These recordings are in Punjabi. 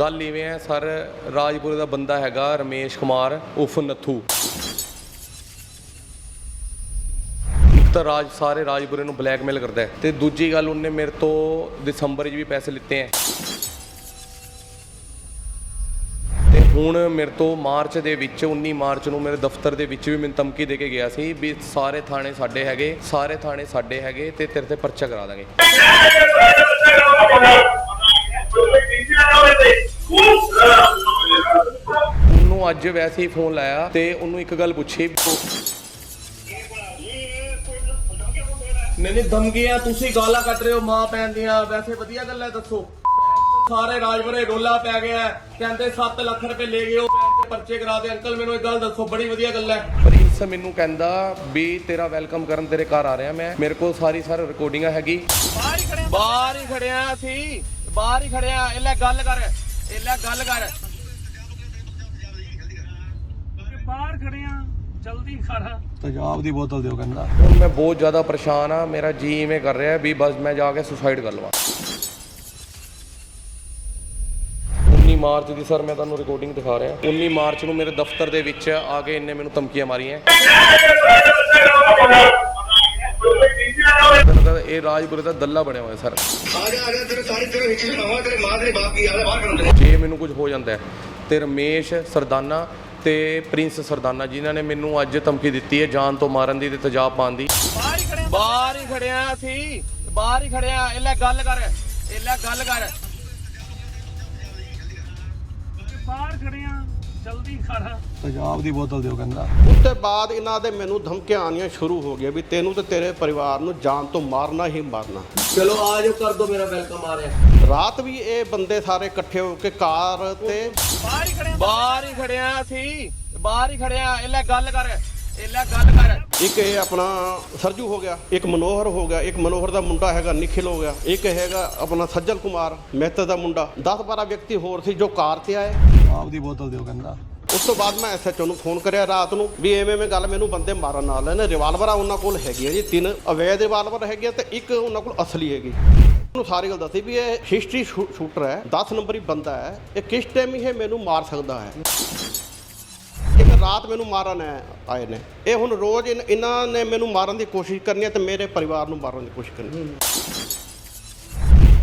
ਗੱਲ ਇਵੇਂ ਹੈ, ਸਰ, ਰਾਜਪੁਰੇ ਦਾ ਬੰਦਾ ਹੈਗਾ ਰਮੇਸ਼ ਕੁਮਾਰ ਉਫ ਨੱਥੂ। ਇੱਕ ਤਾਂ ਰਾਜ, ਸਾਰੇ ਰਾਜਪੁਰੇ ਨੂੰ ਬਲੈਕਮੇਲ ਕਰਦਾ ਹੈ। ਤੇ ਦੂਜੀ ਗੱਲ, ਉਹਨੇ ਮੇਰੇ ਤੋਂ ਦਸੰਬਰ 'ਚ ਵੀ ਪੈਸੇ ਲਿੱਤੇ ਹੈ। ਤੇ ਹੁਣ ਮੇਰੇ ਤੋਂ ਮਾਰਚ ਦੇ ਵਿੱਚ 19 ਮਾਰਚ ਨੂੰ ਮੇਰੇ ਦਫ਼ਤਰ ਦੇ ਵਿੱਚ ਵੀ ਮੈਨੂੰ ਧਮਕੀ ਦੇ ਕੇ ਗਿਆ ਸੀ ਵੀ ਸਾਰੇ ਥਾਣੇ ਸਾਡੇ ਹੈਗੇ, ਸਾਰੇ ਥਾਣੇ ਸਾਡੇ ਹੈਗੇ ਤੇ ਤੇਰੇ ਤੇ ਪਰਚਾ ਕਰਾ ਦਾਂਗੇ। ਉਹਨੂੰ ਅੱਜ ਵੈਸੇ ਹੀ ਫੋਨ ਲਾਇਆ ਤੇ ਉਹਨੂੰ ਇੱਕ ਗੱਲ ਪੁੱਛੀ। ਨਹੀਂ ਨਹੀਂ ਧਮਕੀਆਂ ਤੁਸੀਂ ਗਾਲਾਂ ਕੱਢ ਰਹੇ ਹੋ ਮਾਂ ਭੈਣ ਦੀਆਂ। ਵੈਸੇ ਵਧੀਆ ਗੱਲ ਹੈ ਦੱਸੋ। ਸਾਰੇ ਰਾਜਵਰੇ ਰੋਲਾ ਪੈ ਗਿਆ। ਕਹਿੰਦੇ 7 ਲੱਖ ਰੁਪਏ ਲੈ ਗਏ ਉਹ ਪਰਚੇ ਕਰਾ ਦੇ। ਅੰਕਲ ਮੈਨੂੰ ਇੱਕ ਗੱਲ ਦੱਸੋ ਬੜੀ ਵਧੀਆ ਗੱਲ ਹੈ। ਪ੍ਰਿੰਸ ਮੈਨੂੰ ਕਹਿੰਦਾ ਵੀ ਤੇਰਾ ਵੈਲਕਮ ਕਰਨ ਤੇਰੇ ਘਰ ਆ ਰਿਹਾ ਮੈਂ। ਮੇਰੇ ਕੋਲ ਸਾਰੀ ਸਾਰੀ ਰਿਕਾਰਡਿੰਗਾਂ ਹੈਗੀ। ਬਾਹਰ ਹੀ ਖੜਿਆ। ਬਾਹਰ ਹੀ ਖੜਿਆ ਸੀ ਬਾਹਰ ਹੀ ਖੜਿਆ ਇਹ ਲੈ ਗੱਲ ਕਰ ਇਹ ਲੈ ਗੱਲ ਕਰ। ਬਾਹਰ ਖੜੇ ਆ ਜਲਦੀ ਕਰ ਤੇਜ਼ਾਬ ਦੀ ਬੋਤਲ ਦਿਓ ਕਹਿੰਦਾ। ਹੁਣ ਮੈਂ ਬਹੁਤ ਜ਼ਿਆਦਾ ਪਰੇਸ਼ਾਨ ਆ ਮੇਰਾ ਜੀ ਇਵੇਂ ਕਰ ਰਿਹਾ ਵੀ ਬਸ ਮੈਂ ਜਾ ਕੇ ਸੁਸਾਈਡ ਕਰ ਲਵਾਂ। 19 ਮਾਰਚ ਦੀ ਸਰ ਮੈਂ ਤੁਹਾਨੂੰ ਰਿਕਾਰਡਿੰਗ ਦਿਖਾ ਰਿਹਾ। 19 ਮਾਰਚ ਨੂੰ ਮੇਰੇ ਦਫ਼ਤਰ ਦੇ ਵਿੱਚ ਆ ਕੇ ਇਹਨੇ ਮੈਨੂੰ ਧਮਕੀਆਂ ਮਾਰੀਆਂ। ਇਹ ਰਾਜਪੁਰੇ ਦਾ ਦੱਲਾ ਬਣਿਆ ਹੋਇਆ ਸਰ। ਆ ਜਾ ਆ ਜਾ ਤੇਰੇ ਸਾਰੀ ਤੇਰੇ ਵਿੱਚ ਸੁਣਾਵਾ ਤੇਰੇ ਮਾਂ ਤੇਰੇ ਬਾਪ ਕੀ ਆ ਬਾਹਰ ਕਰਨ ਜੇ ਮੈਨੂੰ ਕੁਝ ਹੋ ਜਾਂਦਾ ਹੈ ਤੇ ਰਮੇਸ਼ ਸਰਦਾਨਾ ਤੇ ਪ੍ਰਿੰਸ ਸਰਦਾਨਾ ਜਿਨ੍ਹਾਂ ਨੇ ਮੈਨੂੰ ਅੱਜ ਧਮਕੀ ਦਿੱਤੀ ਹੈ ਜਾਨ ਤੋਂ ਮਾਰਨ ਦੀ ਤੇ ਤੇਜ਼ਾਬ ਪਾਉਣ ਦੀ। ਬਾਹਰ ਹੀ ਖੜੇ ਬਾਹਰ ਹੀ ਖੜਿਆ ਸੀ ਬਾਹਰ ਹੀ ਖੜਿਆ ਇਹ ਲੈ ਗੱਲ ਕਰ। ਇਹ ਲੈ ਗੱਲ ਕਰ। ਬਾਹਰ ਖੜੇ ਆ। ਜਲਦੀ ਕਰ ਤੇਜ਼ਾਬ ਦੀ ਬੋਤਲ ਦਿਓ ਕਹਿੰਦਾ ਉਸ ਤੋਂ ਬਾਅਦ ਇਹਨਾਂ ਦੇ ਮੈਨੂੰ ਧਮਕੀਆਂ ਆਉਣੀਆਂ ਸ਼ੁਰੂ ਹੋ ਗਈਆਂ ਵੀ ਤੈਨੂੰ ਤੇ ਤੇਰੇ ਪਰਿਵਾਰ ਨੂੰ ਜਾਨ ਤੋਂ ਮਾਰਨਾ ਹੀ ਮਾਰਨਾ। ਚਲੋ ਆ ਜਾਓ ਕਰ ਦੋ ਮੇਰਾ ਵੈਲਕਮ ਆ ਰਿਹਾ। ਰਾਤ ਵੀ ਇਹ ਬੰਦੇ ਸਾਰੇ ਇਕੱਠੇ ਹੋ ਕੇ ਕਾਰ ਤੇ ਬਾਹਰ ਹੀ ਖੜੇ ਆ ਬਾਹਰ ਹੀ ਖੜਿਆ ਸੀ ਬਾਹਰ ਹੀ ਖੜਿਆ ਇਹ ਲੈ ਗੱਲ ਕਰ। ਇਹ ਲੈ ਗੱਲ ਕਰ। ਇੱਕ ਇਹ ਆਪਣਾ ਸਰਜੂ ਹੋ ਗਿਆ ਇੱਕ ਮਨੋਹਰ ਹੋ ਗਿਆ ਇੱਕ ਮਨੋਹਰ ਦਾ ਮੁੰਡਾ ਹੈਗਾ ਨਿਖਿਲ ਹੋ ਗਿਆ। ਇੱਕ ਹੈਗਾ ਆਪਣਾ ਸੱਜਲ ਕੁਮਾਰ ਮਹਿਤਾ ਦਾ ਮੁੰਡਾ। 10 12 ਵਿਅਕਤੀ ਹੋਰ ਸੀ ਜੋ ਕਾਰ ਤੇ ਆਏ। ਆਪ ਦੀ ਬੋਤਲ ਦਿਓ ਕਹਿੰਦਾ ਉਸ ਤੋਂ ਬਾਅਦ ਮੈਂ ਐਸਐਚਓ ਨੂੰ ਫੋਨ ਕਰਿਆ ਰਾਤ ਨੂੰ ਵੀ ਐਵੇਂ ਐਵੇਂ ਗੱਲ ਮੈਨੂੰ ਬੰਦੇ ਮਾਰਨ ਨਾਲ ਨੇ। ਰਿਵਾਲਵਰਾਂ ਉਹਨਾਂ ਕੋਲ ਹੈਗੀਆਂ ਜੀ ਤਿੰਨ। ਅਵੈਧ ਰਿਵਾਲਵਰ ਹੈਗੇ ਤੇ ਇੱਕ ਉਹਨਾਂ ਕੋਲ ਅਸਲੀ ਹੈਗੀ। ਉਹਨੂੰ ਸਾਰੀ ਗੱਲ ਦੱਸੀ ਵੀ ਇਹ ਹਿਸਟਰੀ ਸ਼ੂਟਰ ਹੈ। 10 ਨੰਬਰੀ ਬੰਦਾ ਹੈ। ਇਹ ਕਿਸ ਟਾਈਮ ਇਹ ਮੈਨੂੰ ਮਾਰ ਸਕਦਾ ਹੈ? ਇੱਕ ਰਾਤ ਮੈਨੂੰ ਮਾਰਨ ਆਏ ਨੇ। ਇਹ ਹੁਣ ਰੋਜ਼ ਇਨ- ਇਹਨਾਂ ਨੇ ਮੈਨੂੰ ਮਾਰਨ ਦੀ ਕੋਸ਼ਿਸ਼ ਕਰਨੀ ਹੈ ਤੇ ਮੇਰੇ ਪਰਿਵਾਰ ਨੂੰ ਮਾਰਨ ਦੀ ਕੋਸ਼ਿਸ਼ ਕਰਨੀ ਹੈ।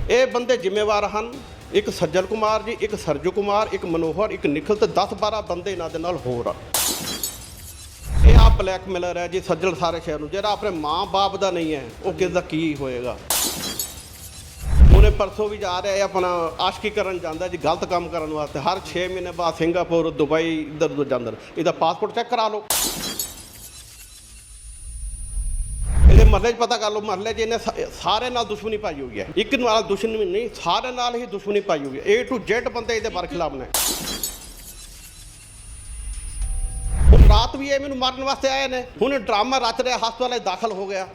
ਇਹ ਬੰਦੇ ਜ਼ਿੰਮੇਵਾਰ ਹਨ। ਇੱਕ ਸੱਜਲ ਕੁਮਾਰ ਜੀ, ਇੱਕ ਸਰਜੂ ਕੁਮਾਰ, ਇੱਕ ਮਨੋਹਰ, ਇੱਕ ਨਿਖਲ ਤੇ 10 12 ਬੰਦੇ ਇਹਨਾਂ ਦੇ ਨਾਲ ਹੋਰ ਆ ਇਹ ਆ ਬਲੈਕਮੇਲਰ ਹੈ ਜੀ, ਸੱਜਲ ਸਾਰੇ ਸ਼ਹਿਰ ਨੂੰ। ਜਿਹੜਾ ਆਪਣੇ ਮਾਂ-ਬਾਪ ਦਾ ਨਹੀਂ ਹੈ, ਉਹ ਕਿਸ ਦਾ ਕੀ ਹੋਏਗਾ? ਉਹਨੇ ਪਰਸੋਂ ਵੀ ਜਾ ਰਿਹਾ ਹੈ, ਆਪਣਾ ਆਸ਼ਕੀ ਕਰਨ ਜਾਂਦਾ ਜੀ, ਗਲਤ ਕੰਮ ਕਰਨ ਵਾਸਤੇ। ਹਰ 6 ਮਹੀਨੇ ਬਾਅਦ ਸਿੰਗਾਪੁਰ, ਦੁਬਈ ਇੱਧਰ ਉੱਧਰ ਜਾਂਦਾ ਇਹਦਾ ਪਾਸਪੋਰਟ ਚੈੱਕ ਕਰਾ ਲਓ। ਇਹਦੇ ਮਹੱਲੇ 'ਚ ਪਤਾ ਕਰ ਲਓ, ਮਹੱਲੇ 'ਚ ਇਹਨੇ ਸਾਰੇ ਨਾਲ ਦੁਸ਼ਮਣੀ ਪਾਈ ਹੋਈ ਹੈ। ਇੱਕ ਨਾਲ ਦੁਸ਼ਮਣੀ ਨਹੀਂ, ਸਾਰੇ ਨਾਲ ਹੀ ਦੁਸ਼ਮਣੀ ਪਾਈ ਹੋਈ ਹੈ। A ਟੂ Z ਬੰਦੇ ਇਹਦੇ ਬਾਰੇ ਨੇ। ਰਾਤ ਵੀ ਇਹ ਮੈਨੂੰ ਮਾਰਨ ਵਾਸਤੇ ਆਏ ਨੇ। ਹੁਣ ਡਰਾਮਾ ਰਚ ਰਿਹਾ, ਹਸਪਤਾਲ 'ਚ ਦਾਖਲ ਹੋ ਗਿਆ।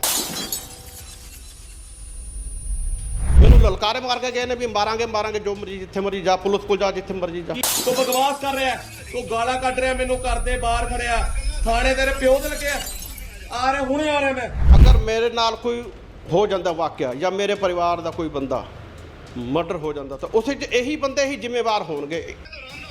ਲਲਕਾਰੇ ਮਾਰ ਕੇ ਗਏ ਨੇ ਵੀ ਮਾਰਾਂਗੇ ਮਾਰਾਂਗੇ ਜੋ ਮਰਜ਼ੀ ਜਿੱਥੇ ਮਰਜ਼ੀ ਜਾ ਪੁਲਿਸ ਕੋਲ ਜਾ ਜਿੱਥੇ ਮਰਜ਼ੀ ਜਾ। ਤੂੰ ਬਕਵਾਸ ਕਰ ਰਿਹਾ ਤੂੰ ਗਾਲਾਂ ਕੱਢ ਰਿਹਾ ਮੈਨੂੰ ਕਰਦੇ ਬਾਹਰ ਖੜਿਆ। ਥਾਣੇ ਤੇਰੇ ਪਿਓ ਦੇ ਲੱਗਿਆ ਆ ਰਿਹਾ ਹੁਣੇ ਆ ਰਿਹਾ ਮੈਂ। ਅਗਰ ਮੇਰੇ ਨਾਲ ਕੋਈ ਹੋ ਜਾਂਦਾ ਵਾਕਿਆ ਜਾਂ ਮੇਰੇ ਪਰਿਵਾਰ ਦਾ ਕੋਈ ਬੰਦਾ ਮਰਡਰ ਹੋ ਜਾਂਦਾ ਤਾਂ ਉਸੇ 'ਚ ਇਹੀ ਬੰਦੇ ਹੀ ਜ਼ਿੰਮੇਵਾਰ ਹੋਣਗੇ।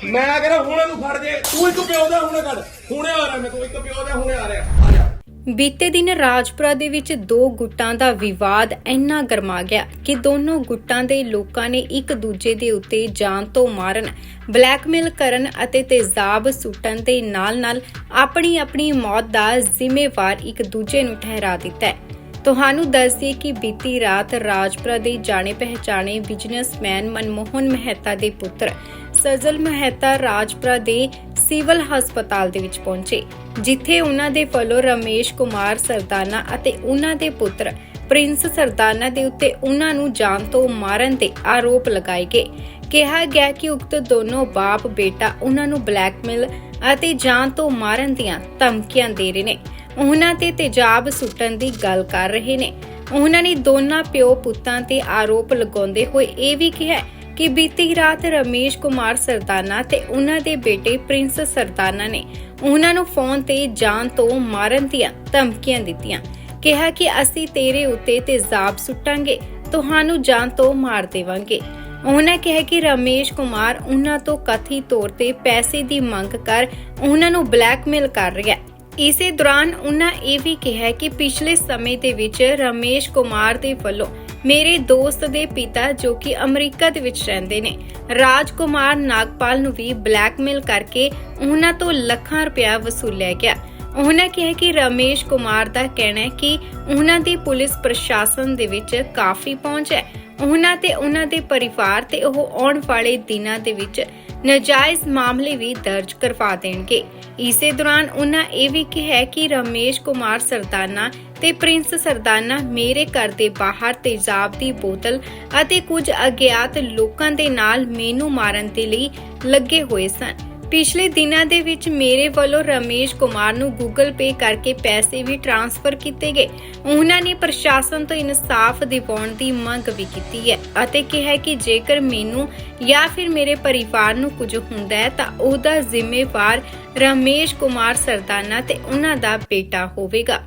ਮੈਂ ਕਹਿੰਦਾ ਹੁਣੇ ਨੂੰ ਫੜ ਜੇ ਤੂੰ ਇੱਕ ਪਿਓ ਦਾ ਹੁਣੇ ਕੱਢ। ਹੁਣੇ ਆ ਰਿਹਾ ਮੈਂ ਤੂੰ ਇੱਕ ਪਿਓ ਦਾ ਹੁਣੇ ਆ ਰਿਹਾ। ਆ ਜਾ। ਬੀਤੇ ਦਿਨ ਰਾਜਪੁਰਾ ਦੇ ਵਿੱਚ ਦੋ ਗੁੱਟਾਂ ਦਾ ਵਿਵਾਦ ਇੰਨਾ ਗਰਮਾ ਗਿਆ ਕਿ ਦੋਨੋਂ ਗੁੱਟਾਂ ਦੇ ਲੋਕਾਂ ਨੇ ਇੱਕ ਦੂਜੇ ਦੇ ਉੱਤੇ ਜਾਨ ਤੋਂ ਮਾਰਨ, ਬਲੈਕਮੇਲ ਕਰਨ ਅਤੇ ਤੇਜ਼ਾਬ ਸੁੱਟਣ ਦੇ ਨਾਲ-ਨਾਲ ਆਪਣੀ ਆਪਣੀ ਮੌਤ ਦਾ ਜ਼ਿੰਮੇਵਾਰ ਇੱਕ ਦੂਜੇ ਨੂੰ ਠਹਿਰਾ ਦਿੱਤਾ ਹੈ। ਤੁਹਾਨੂੰ ਦੱਸ ਦਈਏ ਕਿ ਬੀਤੀ ਰਾਤ ਰਾਜਪੁਰਾ ਦੇ ਜਾਣੇ ਪਹਿਚਾਣੇ ਬਿਜ਼ਨਸਮੈਨ ਮਨਮੋਹਨ ਮਹਿਤਾ ਦੇ ਪੁੱਤਰ, ਸਜਲ ਮਹਿਤਾ ਰਾਜਪੁਰਾ ਦੇ ਸਿਵਲ ਹਸਪਤਾਲ ਦੇ ਵਿੱਚ ਪਹੁੰਚੇ, ਜਿੱਥੇ ਉਹਨਾਂ ਦੇ ਵੱਲੋਂ ਰਮੇਸ਼ ਕੁਮਾਰ ਸਰਦਾਨਾ ਅਤੇ ਉਹਨਾਂ ਦੇ ਪੁੱਤਰ ਪ੍ਰਿੰਸ ਸਰਦਾਨਾ ਦੇ ਉੱਤੇ ਉਹਨਾਂ ਨੂੰ ਜਾਨ ਤੋਂ ਮਾਰਨ ਦੇ ਆਰੋਪ ਲਗਾਏ ਗਏ। ਕਿਹਾ ਗਿਆ ਕਿ ਉਕਤ ਦੋਨੋਂ ਬਾਪ ਬੇਟਾ ਉਹਨਾਂ ਨੂੰ ਬਲੈਕਮੇਲ ਅਤੇ ਜਾਨ ਤੋਂ ਮਾਰਨ ਦੀਆਂ ਧਮਕੀਆਂ ਦੇ ਰਹੇ ਨੇ। ਉਹਨਾਂ ਤੇ ਤੇਜ਼ਾਬ ਸੁੱਟਣ ਦੀ ਗੱਲ ਕਰ ਰਹੇ ਨੇ। ਉਹਨਾਂ ਨੇ ਦੋਨਾਂ ਪਿਓ ਪੁੱਤਾਂ ਤੇ ਆਰੋਪ ਲਗਾਉਂਦੇ ਹੋਏ ਇਹ ਵੀ ਕਿਹਾ ਕਿ ਬੀਤੀ ਰਾਤ ਰਮੇਸ਼ ਕੁਮਾਰ ਸਰਦਾਨਾ ਤੇ ਉਹਨਾਂ ਦੇ ਬੇਟੇ ਪ੍ਰਿੰਸ ਸਰਦਾਨਾ ਨੇ ਉਹਨਾਂ ਨੂੰ ਫੋਨ ਤੇ ਜਾਨ ਤੋਂ ਮਾਰਨ ਦੀਆਂ ਧਮਕੀਆਂ ਦਿੱਤੀਆਂ। ਕਿਹਾ ਕਿ ਅਸੀਂ ਤੇਰੇ ਉੱਤੇ ਤੇਜ਼ਾਬ ਸੁੱਟਾਂਗੇ, ਤੁਹਾਨੂੰ ਜਾਨ ਤੋਂ ਮਾਰ ਦੇਵਾਂਗੇ। ਉਹਨਾਂ ਕਿਹਾ ਕਿ ਰਮੇਸ਼ ਕੁਮਾਰ ਉਹਨਾਂ ਤੋਂ ਕਥਿਤ ਤੌਰ ਤੇ ਪੈਸੇ ਦੀ ਮੰਗ ਕਰ ਉਹਨਾਂ ਨੂੰ ਬਲੈਕਮੇਲ ਕਰ ਰਿਹਾ ਹੈ। ਇਸੇ ਦੌਰਾਨ ਉਹਨਾਂ ਇਹ ਵੀ ਕਿਹਾ ਕਿ ਪਿਛਲੇ ਸਮੇਂ ਦੇ ਵਿੱਚ ਰਮੇਸ਼ ਕੁਮਾਰ ਦੇ ਵੱਲੋਂ ਮੇਰੇ ਦੋਸਤ ਦੇ ਪਿਤਾ ਜੋ ਕਿ ਅਮਰੀਕਾ ਦੇ ਵਿੱਚ ਰਹਿੰਦੇ ਨੇ। ਰਾਜ ਨਾਗਪਾਲ ਨੂੰ ਵੀ ਬਲੈਕਮੇਲ ਕਰਕੇ ਉਹਨਾਂ ਤੋਂ ਲੱਖਾਂ ਰੁਪਇਆ ਵਸੂਲਿਆ ਗਿਆ। ਉਹਨਾਂ ਕਿਹਾ ਕਿ ਰਮੇਸ਼ ਕੁਮਾਰ ਦਾ ਕਹਿਣਾ ਹੈ ਕਿ ਉਹਨਾਂ ਦੀ ਪੁਲਿਸ ਪ੍ਰਸ਼ਾਸਨ ਦੇ ਵਿੱਚ ਕਾਫੀ ਪਹੁੰਚ ਹੈ। ਉਹਨਾਂ ਤੇ ਉਹਨਾਂ ਦੇ ਪਰਿਵਾਰ ਤੇ ਉਹ ਆਉਣ ਵਾਲੇ ਦਿਨਾਂ ਦੇ ਵਿੱਚ ਨਜਾਇਜ਼ ਮਾਮਲੇ ਵੀ ਦਰਜ ਕਰਵਾ ਦੇਣਗੇ। ਇਸੇ ਦੌਰਾਨ ਉਹਨਾਂ ਇਹ ਵੀ ਕਿਹਾ ਕਿ ਰਮੇਸ਼ ਕੁਮਾਰ ਸਰਦਾਨਾ ਤੇ ਪ੍ਰਿੰਸ ਸਰਦਾਨਾ ਮੇਰੇ ਘਰ ਦੇ ਬਾਹਰ ਤੇਜ਼ਾਬ ਦੀ ਬੋਤਲ ਅਤੇ ਕੁਝ ਅਗਿਆਤ ਲੋਕਾਂ ਦੇ ਨਾਲ ਮੈਨੂੰ ਮਾਰਨ ਦੇ ਲਈ ਲੱਗੇ ਹੋਏ ਸਨ। ਪਿਛਲੇ ਦਿਨਾਂ ਦੇ ਵਿੱਚ ਮੇਰੇ ਵੱਲੋਂ ਰਮੇਸ਼ ਕੁਮਾਰ ਨੂੰ ਗੂਗਲ ਪੇ ਕਰਕੇ ਪੈਸੇ ਵੀ ਟ੍ਰਾਂਸਫਰ ਕੀਤੇ ਗਏ। ਉਹਨਾਂ ਨੇ ਪ੍ਰਸ਼ਾਸਨ ਤੋਂ ਇਨਸਾਫ ਦਿਵਾਉਣ ਦੀ ਮੰਗ ਵੀ ਕੀਤੀ ਹੈ ਅਤੇ ਕਿਹਾ ਕਿ ਜੇਕਰ ਮੈਨੂੰ ਜਾਂ ਫਿਰ ਮੇਰੇ ਪਰਿਵਾਰ ਨੂੰ ਕੁਝ ਹੁੰਦਾ ਹੈ ਤਾਂ ਉਹਦਾ ਜ਼ਿੰਮੇਵਾਰ ਰਮੇਸ਼ ਕੁਮਾਰ ਸਰਦਾਨਾ ਤੇ ਉਹਨਾਂ ਦਾ ਬੇਟਾ ਹੋਵੇਗਾ।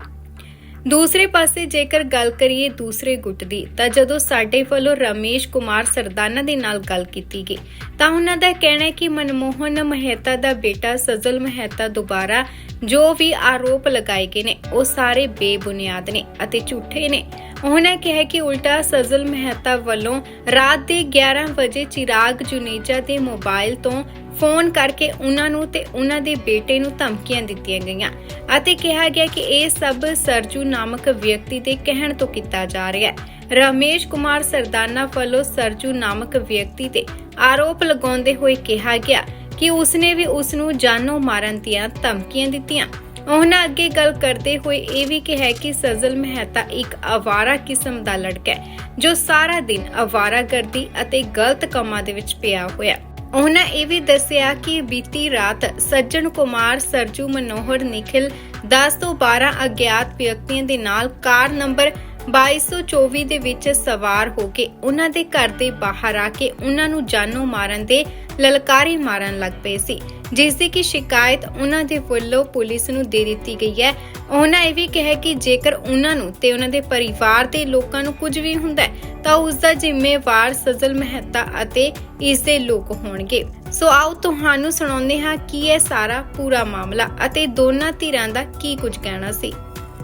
ਦੂਸਰੇ ਪਾਸੇ ਜੇਕਰ ਗੱਲ ਕਰੀਏ ਦੂਸਰੇ ਗੁੱਟ ਦੀ, ਤਾਂ ਜਦੋਂ ਸਾਡੇ ਵੱਲੋਂ ਰਮੇਸ਼ ਕੁਮਾਰ ਸਰਦਾਨਾ ਦੇ ਨਾਲ ਗੱਲ ਕੀਤੀ ਗਈ, ਤਾਂ ਉਹਨਾਂ ਦਾ ਕਹਿਣਾ ਹੈ ਕਿ ਮਨਮੋਹਨ ਮਹਿਤਾ ਦਾ ਬੇਟਾ ਸਜਲ ਮਹਿਤਾ ਦੁਬਾਰਾ ਜੋ ਵੀ ਆਰੋਪ ਲਗਾਏ ਗਏ ਨੇ, ਉਹ ਸਾਰੇ ਬੇਬੁਨਿਆਦ ਨੇ ਅਤੇ ਝੂਠੇ ਨੇ। ਉਹਨਾਂ ਕਿਹਾ ਕਿ ਉਲਟਾ ਸਜਲ ਮਹਿਤਾ ਵੱਲੋਂ ਰਾਤ ਦੇ 11 ਵਜੇ ਚਿਰਾਗ ਜੁਨੇਜਾ ਦੇ ਮੋਬਾਈਲ ਤੋਂ ਫੋਨ ਕਰਕੇ ਉਹਨਾਂ ਨੂੰ ਤੇ ਉਹਨਾਂ ਦੇ ਬੇਟੇ ਨੂੰ ਧਮਕੀਆਂ ਦਿੱਤੀਆਂ ਗਈਆਂ ਅਤੇ ਕਿਹਾ ਗਿਆ ਕਿ ਇਹ ਸਭ ਸਰਜੂ ਨਾਮਕ ਵਿਅਕਤੀ ਦੇ ਕਹਿਣ ਤੋਂ ਕੀਤਾ ਜਾ ਰਿਹਾ ਹੈ। ਰਮੇਸ਼ ਕੁਮਾਰ ਸਰਦਾਨਾ ਵੱਲੋਂ ਸਰਜੂ ਨਾਮਕ ਵਿਅਕਤੀ ਤੇ ਆਰੋਪ ਲਗਾਉਂਦੇ ਹੋਏ ਕਿਹਾ ਗਿਆ ਕਿ ਉਸਨੇ ਵੀ ਉਸ ਨੂੰ ਜਾਨੋਂ ਮਾਰਨ ਦੀਆਂ ਧਮਕੀਆਂ ਦਿੱਤੀਆਂ। ਉਹਨਾਂ ਅੱਗੇ ਗੱਲ ਕਰਦੇ ਹੋਏ ਇਹ ਵੀ ਕਿਹਾ ਕਿ ਸਜ਼ਲ ਮਹਿਤਾ ਇੱਕ ਆਵਾਰਾ ਕਿਸਮ ਦਾ ਲੜਕਾ ਹੈ, ਜੋ ਸਾਰਾ ਦਿਨ ਆਵਾਰਾਗਰਦੀ ਅਤੇ ਗਲਤ ਕੰਮਾਂ ਦੇ ਵਿੱਚ ਪਿਆ ਹੋਇਆ ਉਹਨਾਂ ਇਹ ਵੀ ਦੱਸਿਆ ਕਿ ਬੀਤੀ ਰਾਤ ਸੱਜਣ ਕੁਮਾਰ, ਸਰਜੂ ਮਨੋਹਰ ਨਿਖਿਲ 10 ਤੋਂ 12 ਅਗਿਆਤ ਵਿਅਕਤੀਆਂ ਦੇ ਨਾਲ ਕਾਰ ਨੰਬਰ 2224 ਦੇ ਵਿੱਚ ਸਵਾਰ ਹੋ ਕੇ ਉਹਨਾਂ ਦੇ ਘਰ ਦੇ ਬਾਹਰ ਆ ਕੇ ਉਹਨਾਂ ਨੂੰ ਜਾਨੋਂ ਮਾਰਨ ਦੇ ਲਲਕਾਰੇ ਮਾਰਨ ਲੱਗ ਪਏ ਸੀ। ਜਿਸ ਦੀ ਕਿ ਸ਼ਿਕਾਇਤ ਉਹਨਾਂ ਦੇ ਵੱਲੋਂ ਪੁਲਿਸ ਨੂੰ ਦੇ ਦਿੱਤੀ ਗਈ ਹੈ। ਉਹਨਾਂ ਇਹ ਵੀ ਕਿਹਾ ਕਿ ਜੇਕਰ ਉਹਨਾਂ ਨੂੰ ਤੇ ਉਹਨਾਂ ਦੇ ਪਰਿਵਾਰ ਦੇ ਲੋਕਾਂ ਨੂੰ ਕੁਝ ਵੀ ਹੁੰਦਾ ਹੈ ਤਾਂ ਉਸ ਦਾ ਜ਼ਿੰਮੇਵਾਰ ਸਜ਼ਲ ਮਹਿਤਾ ਅਤੇ ਇਸ ਦੇ ਲੋਕ ਹੋਣਗੇ। ਸੋ ਆਓ ਤੁਹਾਨੂੰ ਸੁਣਾਉਂਦੇ ਹਾਂ ਕੀ ਹੈ ਸਾਰਾ ਪੂਰਾ ਮਾਮਲਾ ਅਤੇ ਦੋਨਾਂ ਧਿਰਾਂ ਦਾ ਕੀ ਕੁਝ ਕਹਿਣਾ ਸੀ।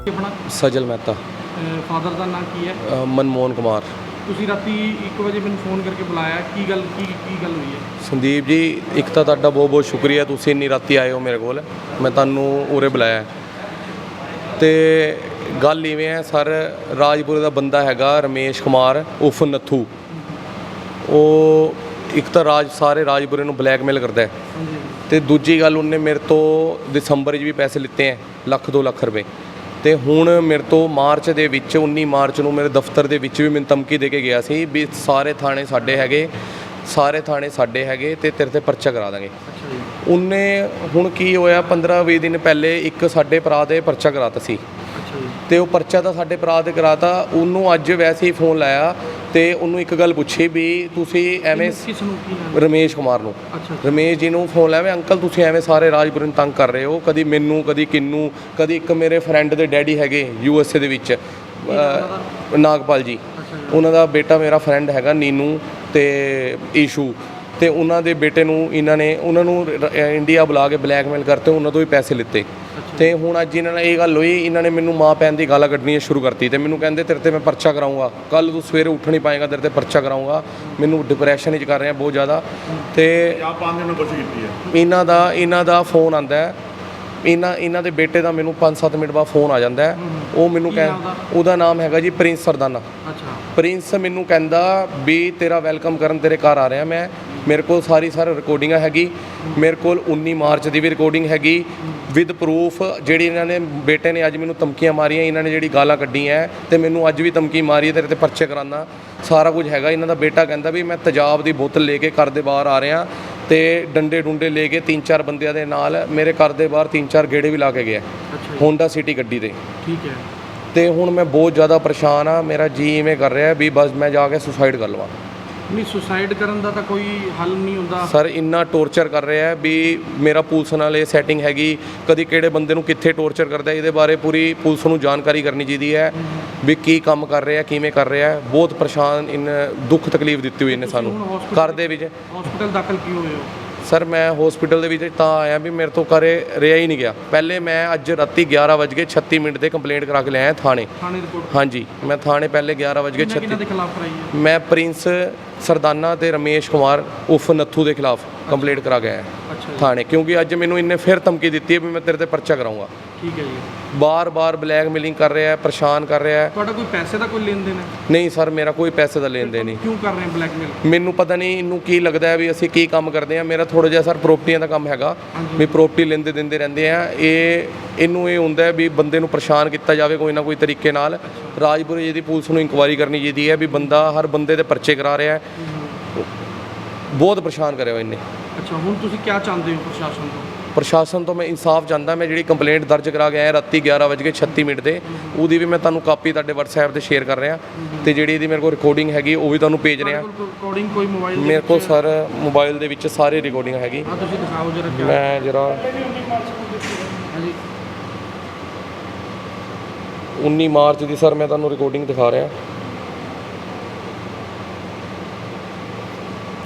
ਆਪਣਾ ਸਜਲ ਮਹਿਤਾ। ਫਾਦਰ ਦਾ ਨਾਮ ਕੀ ਹੈ? ਅ, ਮਨਮੋਹਨ ਕੁਮਾਰ। ਤੁਸੀਂ ਰਾਤੀ 1 ਵਜੇ ਮੈਨੂੰ ਫੋਨ ਕਰਕੇ ਬੁਲਾਇਆ ਕੀ ਗੱਲ ਕੀ ਕੀ ਗੱਲ ਹੋਈ ਹੈ? ਸੰਦੀਪ ਜੀ ਇੱਕ ਤਾਂ ਤੁਹਾਡਾ ਬਹੁਤ ਬਹੁਤ ਸ਼ੁਕਰੀਆ ਤੁਸੀਂ ਇੰਨੀ ਰਾਤੀ ਆਏ ਹੋ ਮੇਰੇ ਕੋਲ। ਮੈਂ ਤੁਹਾਨੂੰ ਉਰੇ ਬੁਲਾਇਆ ਤੇ ਗੱਲ ਇਵੇਂ ਹੈ ਸਰ ਰਾਜਪੁਰੇ ਦਾ ਬੰਦਾ ਹੈਗਾ ਰਮੇਸ਼ ਕੁਮਾਰ ਉਫ ਨੱਥੂ। ਉਹ ਇੱਕ ਤਾਂ ਰਾਜ ਸਾਰੇ ਰਾਜਪੁਰੇ ਨੂੰ ਬਲੈਕਮੇਲ ਕਰਦਾ ਹੈ। ਤੇ ਦੂਜੀ ਗੱਲ ਉਹਨੇ ਮੇਰੇ ਤੋਂ ਦਸੰਬਰ 'ਚ ਵੀ ਪੈਸੇ ਲਿੱਤੇ ਹੈ ਲੱਖ 2 ਲੱਖ ਰੁਪਏ। ਤੇ ਹੁਣ ਮੇਰੇ ਤੋਂ ਮਾਰਚ ਦੇ ਵਿੱਚ 19 ਮਾਰਚ ਨੂੰ ਮੇਰੇ ਦਫ਼ਤਰ ਦੇ ਵਿੱਚ ਵੀ ਮੈਨੂੰ ਧਮਕੀ ਦੇ ਕੇ ਗਿਆ ਸੀ ਵੀ ਸਾਰੇ ਥਾਣੇ ਸਾਡੇ ਹੈਗੇ ਸਾਰੇ ਥਾਣੇ ਸਾਡੇ ਹੈਗੇ ਤੇ ਤੇਰੇ ਤੇ ਪਰਚਾ ਕਰਾ ਦਾਂਗੇ। ਉਹਨੇ ਹੁਣ ਕੀ ਹੋਇਆ 15 20 ਦਿਨ ਪਹਿਲੇ ਇੱਕ ਸਾਡੇ ਭਰਾ ਦੇ ਪਰਚਾ ਕਰਾਤਾ ਸੀ। ਤੇ ਉਹ ਪਰਚਾ ਤਾਂ ਸਾਡੇ ਭਰਾ ਦੇ ਕਰਾਤਾ ਉਹਨੂੰ ਅੱਜ ਵੈਸੇ ਹੀ ਫੋਨ ਲਾਇਆ ਤੇ ਉਹਨੂੰ ਇੱਕ ਗੱਲ ਪੁੱਛੀ ਵੀ ਤੁਸੀਂ ਐਵੇਂ ਕਿਸ ਨੂੰ ਕੀ ਨਾਮ ਰਮੇਸ਼ ਕੁਮਾਰ ਨੂੰ। ਅੱਛਾ ਰਮੇਸ਼ ਜੀ ਨੂੰ ਫੋਨ ਲਾਇਆ ਅੰਕਲ ਤੁਸੀਂ ਐਵੇਂ ਸਾਰੇ ਰਾਜਪੁਰ ਨੂੰ ਤੰਗ ਕਰ ਰਹੇ ਹੋ। ਕਦੀ ਮੈਨੂੰ ਕਦੀ ਕਿੰਨੂ ਕਦੀ ਇੱਕ ਮੇਰੇ ਫਰੈਂਡ ਦੇ ਡੈਡੀ ਹੈਗੇ ਯੂ ਐਸ ਏ ਦੇ ਵਿੱਚ ਅਹ, ਨਾਗਪਾਲ ਜੀ। ਉਹਨਾਂ ਦਾ ਬੇਟਾ ਮੇਰਾ ਫਰੈਂਡ ਹੈਗਾ ਨੀਨੂ ਤੇ ਈਸ਼ੂ। ਤੇ ਉਹਨਾਂ ਦੇ ਬੇਟੇ ਨੂੰ ਇਹਨਾਂ ਨੇ ਉਹਨਾਂ ਨੂੰ ਰ- ਇੰਡੀਆ ਬੁਲਾ ਕੇ ਬਲੈਕਮੇਲ ਕਰਤੇ ਉਹਨਾਂ ਤੋਂ ਵੀ ਪੈਸੇ ਲਿੱਤੇ। ਤੇ ਹੁਣ ਅੱਜ ਇਹਨਾਂ ਨਾਲ ਇਹ ਗੱਲ ਹੋਈ ਇਹਨਾਂ ਨੇ ਮੈਨੂੰ ਮਾਂ ਪੈਣ ਦੀ ਗਾਲਾਂ ਕੱਢਣੀਆਂ ਸ਼ੁਰੂ ਕਰਤੀ ਤੇ ਮੈਨੂੰ ਕਹਿੰਦੇ ਤੇਰੇ ਤੇ ਮੈਂ ਪਰਚਾ ਕਰਾਉਂਗਾ। ਕੱਲ ਤੂੰ ਸਵੇਰੇ ਉੱਠ ਨਹੀਂ ਪਾਏਗਾ ਤੇਰੇ ਤੇ ਪਰਚਾ ਕਰਾਉਂਗਾ। ਮੈਨੂੰ ਡਿਪਰੈਸ਼ਨ ਵਿੱਚ ਕਰ ਰਿਹਾ ਬਹੁਤ ਜ਼ਿਆਦਾ। ਤੇ ਇਹਨਾਂ ਦਾ ਇਹਨਾਂ ਦਾ ਫੋਨ ਆਂਦਾ ਹੈ। ਇਹਨਾਂ ਇਹਨਾਂ ਦੇ ਬੇਟੇ ਦਾ ਮੈਨੂੰ 5-7 ਮਿੰਟ ਬਾਅਦ ਫੋਨ ਆ ਜਾਂਦਾ ਹੈ। ਉਹ ਮੈਨੂੰ ਕਹਿ ਉਹਦਾ ਨਾਮ ਹੈਗਾ ਜੀ ਪ੍ਰਿੰਸ ਸਰਦਾਨਾ। ਅੱਛਾ। ਪ੍ਰਿੰਸ ਮੈਨੂੰ ਕਹਿੰਦਾ ਵੀ ਤੇਰਾ ਵੈਲਕਮ ਕਰਨ ਤੇਰੇ ਘਰ ਆ ਰਿਹਾ ਮੈਂ। ਮੇਰੇ ਕੋਲ ਸਾਰੀ ਸਾਰੀ ਰਿਕਾਰਡਿੰਗਾਂ ਹੈਗੀ। ਮੇਰੇ ਕੋਲ 19 ਮਾਰਚ ਦੀ ਵੀ ਰਿਕਾਰਡਿੰਗ ਹੈਗੀ। ਵਿਦ ਪ੍ਰੂਫ ਜਿਹੜੀ ਇਹਨਾਂ ਨੇ ਬੇਟੇ ਨੇ ਅੱਜ ਮੈਨੂੰ ਧਮਕੀਆਂ ਮਾਰੀਆਂ ਇਹਨਾਂ ਨੇ ਜਿਹੜੀ ਗਾਲਾਂ ਕੱਢੀਆਂ ਤੇ ਮੈਨੂੰ ਅੱਜ ਵੀ ਧਮਕੀ ਮਾਰੀ ਹੈ ਤੇਰੇ ਤੇ ਪਰਚੇ ਕਰਾਨਾ। ਸਾਰਾ ਕੁਝ ਹੈਗਾ ਇਹਨਾਂ ਦਾ ਬੇਟਾ ਕਹਿੰਦਾ ਵੀ ਮੈਂ ਤੇਜ਼ਾਬ ਦੀ ਬੋਤਲ ਲੈ ਕੇ ਘਰ ਦੇ ਬਾਹਰ ਆ ਰਿਹਾ ਤੇ ਡੰਡੇ ਡੁੰਡੇ ਲੈ ਕੇ ਤਿੰਨ ਚਾਰ ਬੰਦਿਆਂ ਦੇ ਨਾਲ ਮੇਰੇ ਘਰ ਦੇ ਬਾਹਰ ਤਿੰਨ ਚਾਰ ਗੇੜੇ ਵੀ ਲਾ ਕੇ ਗਿਆ ਹੋਂਡਾ ਸਿਟੀ ਗੱਡੀ ਤੇ। ਠੀਕ ਹੈ ਤੇ ਹੁਣ ਮੈਂ ਬਹੁਤ ਜ਼ਿਆਦਾ ਪਰੇਸ਼ਾਨ ਆ ਮੇਰਾ ਜੀ ਇਵੇਂ ਕਰ ਰਿਹਾ ਵੀ ਬਸ ਮੈਂ ਜਾ ਕੇ ਸੁਸਾਈਡ ਕਰ ਲਵਾਂ। ਨਹੀਂ ਸੁਸਾਈਡ ਕਰਨ ਦਾ ਤਾਂ ਕੋਈ ਹੱਲ ਨਹੀਂ ਹੁੰਦਾ। ਸਰ ਇੰਨਾ ਟੌਰਚਰ ਕਰ ਰਿਹਾ ਹੈ ਵੀ ਮੇਰਾ ਪੁਲਿਸ ਨਾਲ ਇਹ ਸੈਟਿੰਗ ਹੈਗੀ ਕਦੀ ਕਿਹੜੇ ਬੰਦੇ ਨੂੰ ਕਿੱਥੇ ਟੌਰਚਰ ਕਰਦਾ ਇਹਦੇ ਬਾਰੇ ਪੂਰੀ ਪੁਲਿਸ ਨੂੰ ਜਾਣਕਾਰੀ ਕਰਨੀ ਚਾਹੀਦੀ ਹੈ ਵੀ ਕੀ ਕੰਮ ਕਰ ਰਿਹਾ ਕਿਵੇਂ ਕਰ ਰਿਹਾ। ਬਹੁਤ ਪਰੇਸ਼ਾਨ ਇਨ ਦੁੱਖ ਤਕਲੀਫ ਦਿੱਤੀ ਹੋਈ ਇਹਨੇ ਸਾਨੂੰ। ਘਰ ਦੇ ਵਿੱਚ। ਹਸਪੀਟਲ ਦਾਖਲ ਕੀ ਹੋਏ ਹੋ? ਸਰ ਮੈਂ ਹਸਪੀਟਲ ਦੇ ਵਿੱਚ ਤਾਂ ਆਇਆ ਵੀ ਮੇਰੇ ਤੋਂ ਘਰੇ ਰਿਹਾ ਹੀ ਨਹੀਂ ਗਿਆ। ਪਹਿਲੇ ਮੈਂ ਅੱਜ ਰਾਤੀ 11:36 ਮਿੰਟ ਤੇ ਕੰਪਲੇਂਟ ਕਰਾ ਕੇ ਲਿਆਇਆ ਥਾਣੇ। ਥਾਣੇ ਰਿਪੋਰਟ ਹਾਂਜੀ ਮੈਂ ਥਾਣੇ ਪਹਿਲੇ ਕਿਹਨਾਂ 11:36 ਕਿਹਨਾਂ ਦੇ ਖਿਲਾਫ ਕਰਾਈ ਹੈ? ਮੈਂ ਪ੍ਰਿੰਸ ਸਰਦਾਨਾ ਤੇ ਰਮੇਸ਼ ਕੁਮਾਰ ਉਫ ਨੱਥੂ ਦੇ ਖਿਲਾਫ ਕੰਪਲੇਂਟ ਕਰਾ ਗਿਆ ਜੀ। ਥਾਣੇ ਕਿਉਂਕਿ ਅੱਜ ਮੈਨੂੰ ਇਹਨੇ ਫਿਰ ਧਮਕੀ ਦਿੱਤੀ ਹੈ ਵੀ ਮੈਂ ਤੇਰੇ ਤੇ ਪਰਚਾ ਕਰਾਉਂਗਾ ਠੀਕ ਹੈ ਜੀ। ਬਾਰ-ਬਾਰ ਬਲੈਕਮੇਲਿੰਗ ਕਰ ਰਿਹਾ ਹੈ ਪਰੇਸ਼ਾਨ ਕਰ ਰਿਹਾ ਹੈ। ਤੁਹਾਡਾ ਕੋਈ ਪੈਸੇ ਦਾ ਕੋਈ ਲੈਣ ਦੇਣ ਹੈ? ਨਹੀਂ ਸਰ ਮੇਰਾ ਕੋਈ ਪੈਸੇ ਦਾ ਲੈਣ ਦੇਣ ਨਹੀਂ। ਕਿਉਂ ਕਰ ਰਹੇ ਹੋ ਬਲੈਕਮੇਲ ਮੈਨੂੰ ਪਤਾ ਨਹੀਂ ਇਹਨੂੰ ਕੀ ਲੱਗਦਾ ਹੈ ਵੀ ਅਸੀਂ ਕੀ ਕੰਮ ਕਰਦੇ ਆ ਮੇਰਾ ਥੋੜਾ ਜਿਹਾ ਸਰ ਪ੍ਰਾਪਰਟੀਆਂ ਦਾ ਕੰਮ ਹੈਗਾ। ਵੀ ਪ੍ਰਾਪਰਟੀ ਲੈਂਦੇ ਦਿੰਦੇ ਰਹਿੰਦੇ ਆ ਇਹ ਇਹਨੂੰ ਇਹ ਹੁੰਦਾ ਹੈ ਵੀ ਬੰਦੇ ਨੂੰ ਪਰੇਸ਼ਾਨ ਕੀਤਾ ਜਾਵੇ ਕੋਈ ਨਾ ਕੋਈ ਤਰੀਕੇ ਨਾਲ। ਰਾਜਪੁਰੇ ਜਿਹਦੀ ਪੁਲਿਸ ਨੂੰ ਇਨਕੁਆਇਰੀ ਕਰਨੀ ਚਾਹੀਦੀ ਹੈ ਵੀ ਬੰਦਾ ਹਰ ਬੰਦੇ ਦੇ ਪਰਚੇ ਕਰਾ ਰਿਹਾ ਹੈ। ਬਹੁਤ ਪਰੇਸ਼ਾਨ ਕਰਿਆ ਹੋਇਆ ਇਹਨੇ। ਅੱਛਾ ਹੁਣ ਤੁਸੀਂ ਕੀ ਚਾਹੁੰਦੇ ਹੋ ਪ੍ਰਸ਼ਾਸਨ ਤੋਂ? ਪ੍ਰਸ਼ਾਸਨ ਤੋਂ ਮੈਂ ਇਨਸਾਫ ਚਾਹੁੰਦਾ ਮੈਂ ਜਿਹੜੀ ਕੰਪਲੇਂਟ ਦਰਜ ਕਰਾ ਕੇ ਆਇਆ ਰਾਤੀ 11:36 ਮਿੰਟ ਤੇ ਉਹਦੀ ਵੀ ਮੈਂ ਤੁਹਾਨੂੰ ਕਾਪੀ ਤੁਹਾਡੇ WhatsApp ਤੇ ਸ਼ੇਅਰ ਕਰ ਰਿਹਾ। ਤੇ ਜਿਹੜੀ ਇਹਦੀ ਮੇਰੇ ਕੋਲ ਰਿਕਾਰਡਿੰਗ ਹੈਗੀ ਉਹ ਵੀ ਤੁਹਾਨੂੰ ਭੇਜ ਰਿਹਾ। ਰਿਕਾਰਡਿੰਗ ਕੋਈ ਮੋਬਾਈਲ ਮੇਰੇ ਕੋਲ ਸਰ ਮੋਬਾਈਲ ਦੇ ਵਿੱਚ ਸਾਰੇ ਰਿਕਾਰਡਿੰਗ ਹੈਗੀ। ਹਾਂ ਤੁਸੀਂ ਦਿਖਾਓ ਜਰਾ ਕਿਆ ਮੈਂ ਜਰਾ ਹਾਂਜੀ। 19 ਮਾਰਚ ਦੀ ਸਰ ਮੈਂ ਤੁਹਾਨੂੰ ਰਿਕਾਰਡਿੰਗ ਦਿਖਾ ਰਿਹਾ।